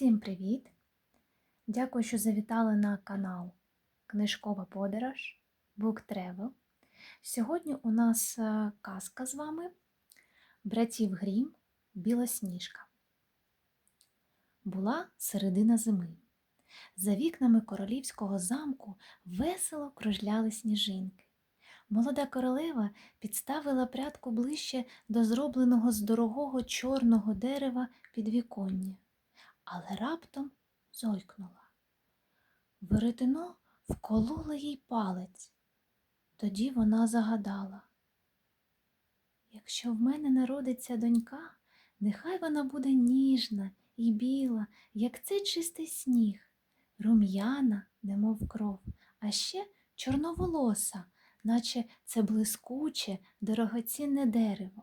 Всім привіт! Дякую, що завітали на канал Книжкова подорож Book Travel. Сьогодні у нас е, казка з вами Братів Грім Білосніжка. Була середина зими. За вікнами королівського замку весело кружляли сніжинки. Молода королева підставила прядку ближче до зробленого з дорогого чорного дерева підвіконня але раптом зойкнула. Веретено вкололо їй палець. Тоді вона загадала. Якщо в мене народиться донька, нехай вона буде ніжна і біла, як цей чистий сніг, рум'яна, немов кров, а ще чорноволоса, наче це блискуче, дорогоцінне дерево.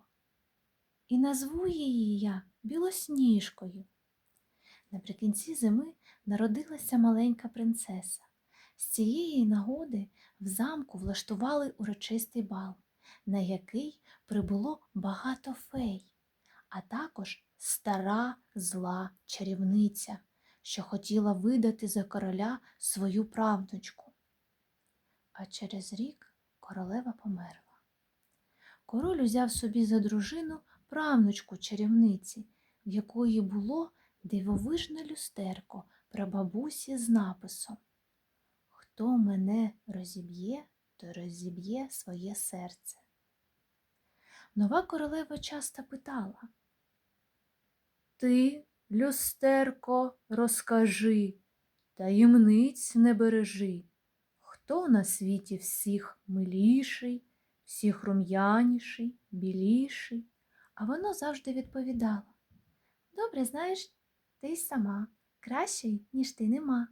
І назву її я білосніжкою. Наприкінці зими народилася маленька принцеса. З цієї нагоди в замку влаштували урочистий бал, на який прибуло багато фей, а також стара зла чарівниця, що хотіла видати за короля свою правнучку. А через рік королева померла. Король узяв собі за дружину правнучку чарівниці, в якої було дивовижне люстерко прабабусі з написом. Хто мене розіб'є, то розіб'є своє серце. Нова королева часто питала Ти, люстерко, розкажи, таємниць не бережи, хто на світі всіх миліший, всіх рум'яніший, біліший, а воно завжди відповідало Добре знаєш ти й сама, кращий, ніж ти нема.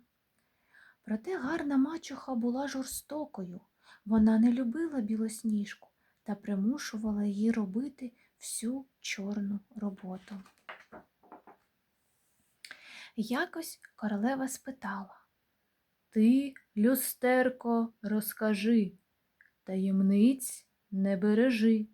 Проте гарна мачуха була жорстокою. Вона не любила білосніжку та примушувала її робити всю чорну роботу. Якось королева спитала Ти, люстерко, розкажи, таємниць не бережи,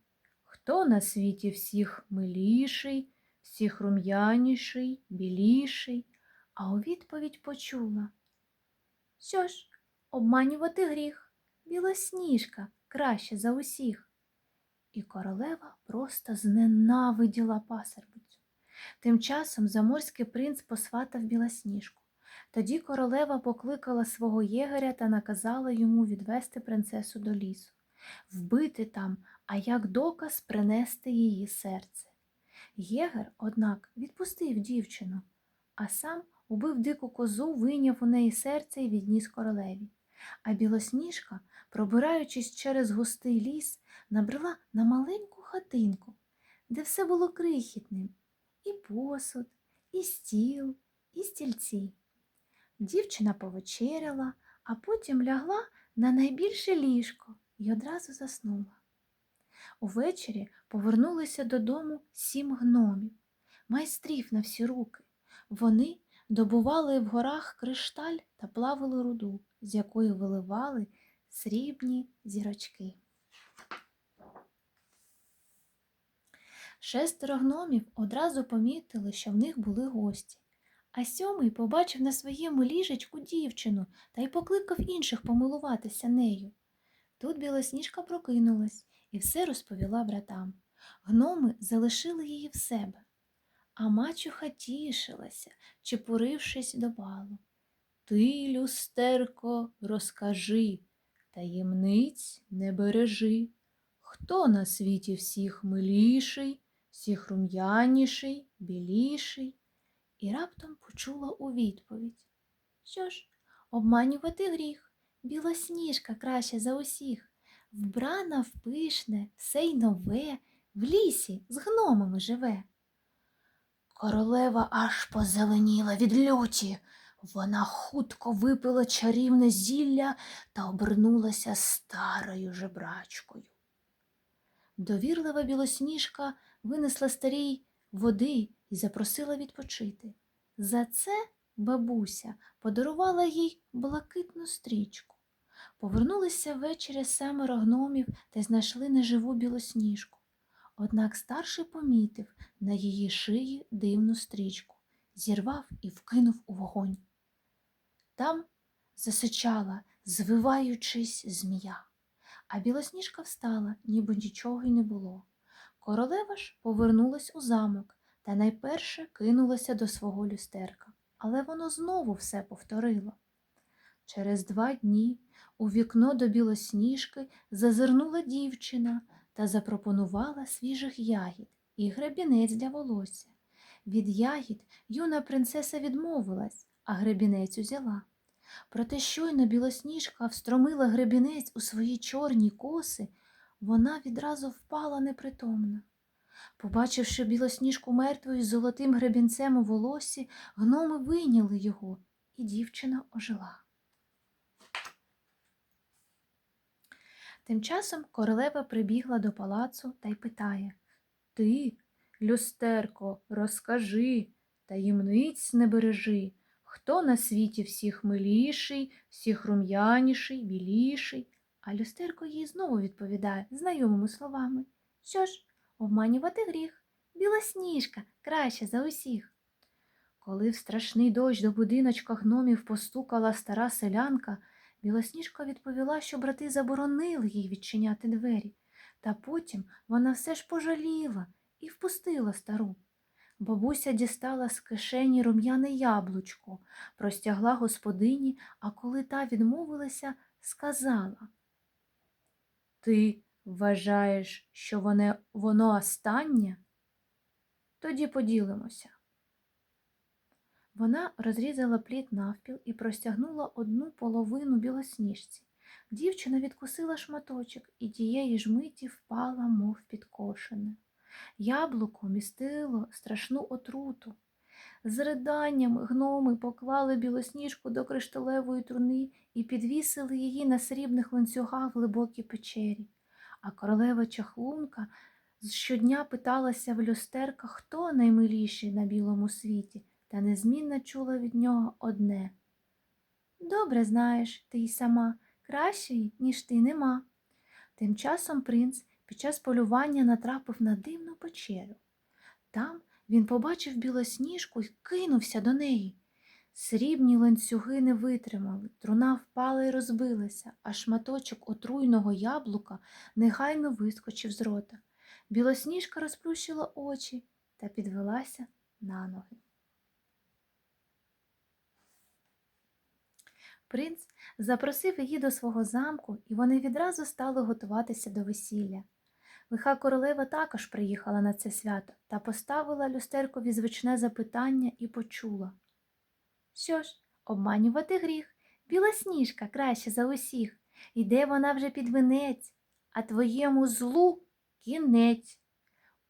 хто на світі всіх миліший, всіх рум'яніший, біліший, а у відповідь почула. Що ж, обманювати гріх, білосніжка краще за усіх. І королева просто зненавиділа пасербицю. Тим часом заморський принц посватав білосніжку. Тоді королева покликала свого єгеря та наказала йому відвести принцесу до лісу, вбити там, а як доказ принести її серце. Єгер, однак, відпустив дівчину, а сам убив дику козу, вийняв у неї серце і відніс королеві. А білосніжка, пробираючись через густий ліс, набрела на маленьку хатинку, де все було крихітним і посуд, і стіл, і стільці. Дівчина повечеряла, а потім лягла на найбільше ліжко і одразу заснула. Увечері повернулися додому сім гномів, майстрів на всі руки. Вони добували в горах кришталь та плавили руду, з якої виливали срібні зірочки. Шестеро гномів одразу помітили, що в них були гості, а сьомий побачив на своєму ліжечку дівчину та й покликав інших помилуватися нею. Тут білосніжка прокинулась і все розповіла братам. Гноми залишили її в себе, а мачуха тішилася, чепурившись до балу. Ти, люстерко, розкажи, таємниць не бережи. Хто на світі всіх миліший, всіх рум'яніший, біліший? І раптом почула у відповідь. Що ж, обманювати гріх, білосніжка краще за усіх вбрана в пишне, все й нове, в лісі з гномами живе. Королева аж позеленіла від люті. Вона хутко випила чарівне зілля та обернулася старою жебрачкою. Довірлива білосніжка винесла старій води і запросила відпочити. За це бабуся подарувала їй блакитну стрічку. Повернулися ввечері семеро гномів та знайшли неживу білосніжку. Однак старший помітив на її шиї дивну стрічку, зірвав і вкинув у вогонь. Там засичала, звиваючись, змія, а білосніжка встала, ніби нічого й не було. Королева ж повернулась у замок та найперше кинулася до свого люстерка, але воно знову все повторило. Через два дні у вікно до білосніжки зазирнула дівчина та запропонувала свіжих ягід і гребінець для волосся. Від ягід юна принцеса відмовилась, а гребінець узяла. Проте щойно білосніжка встромила гребінець у свої чорні коси, вона відразу впала непритомна. Побачивши білосніжку мертвою з золотим гребінцем у волосі, гноми вийняли його, і дівчина ожила. Тим часом королева прибігла до палацу та й питає Ти, люстерко, розкажи, таємниць не бережи, хто на світі всіх миліший, всіх рум'яніший, біліший. А люстерко їй знову відповідає знайомими словами. Що ж, обманювати гріх, білосніжка краще за усіх. Коли в страшний дощ до будиночка гномів постукала стара селянка, Білосніжка відповіла, що брати заборонили їй відчиняти двері, та потім вона все ж пожаліла і впустила стару. Бабуся дістала з кишені рум'яне яблучко, простягла господині, а коли та відмовилася, сказала Ти вважаєш, що воно, воно останнє? Тоді поділимося. Вона розрізала плід навпіл і простягнула одну половину білосніжці. Дівчина відкусила шматочок і тієї ж миті впала, мов підкошене. Яблуко містило страшну отруту. З риданням гноми поклали білосніжку до кришталевої труни і підвісили її на срібних ланцюгах в глибокій печері. А королева чахлунка щодня питалася в люстерка, хто наймиліший на білому світі та незмінно чула від нього одне. Добре знаєш, ти й сама, кращої, ніж ти нема. Тим часом принц під час полювання натрапив на дивну печеру. Там він побачив білосніжку і кинувся до неї. Срібні ланцюги не витримали, труна впала і розбилася, а шматочок отруйного яблука негайно вискочив з рота. Білосніжка розплющила очі та підвелася на ноги. Принц запросив її до свого замку, і вони відразу стали готуватися до весілля. Лиха королева також приїхала на це свято та поставила люстеркові звичне запитання і почула. Що ж, обманювати гріх, білосніжка краще за усіх. Іде вона вже під венець, а твоєму злу кінець.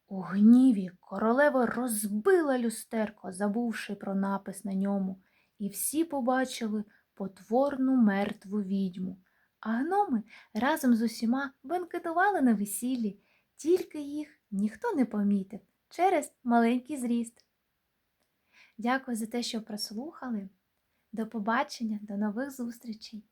У гніві королева розбила люстерко, забувши про напис на ньому, і всі побачили потворну мертву відьму. А гноми разом з усіма бенкетували на весіллі, тільки їх ніхто не помітив через маленький зріст. Дякую за те, що прослухали. До побачення, до нових зустрічей!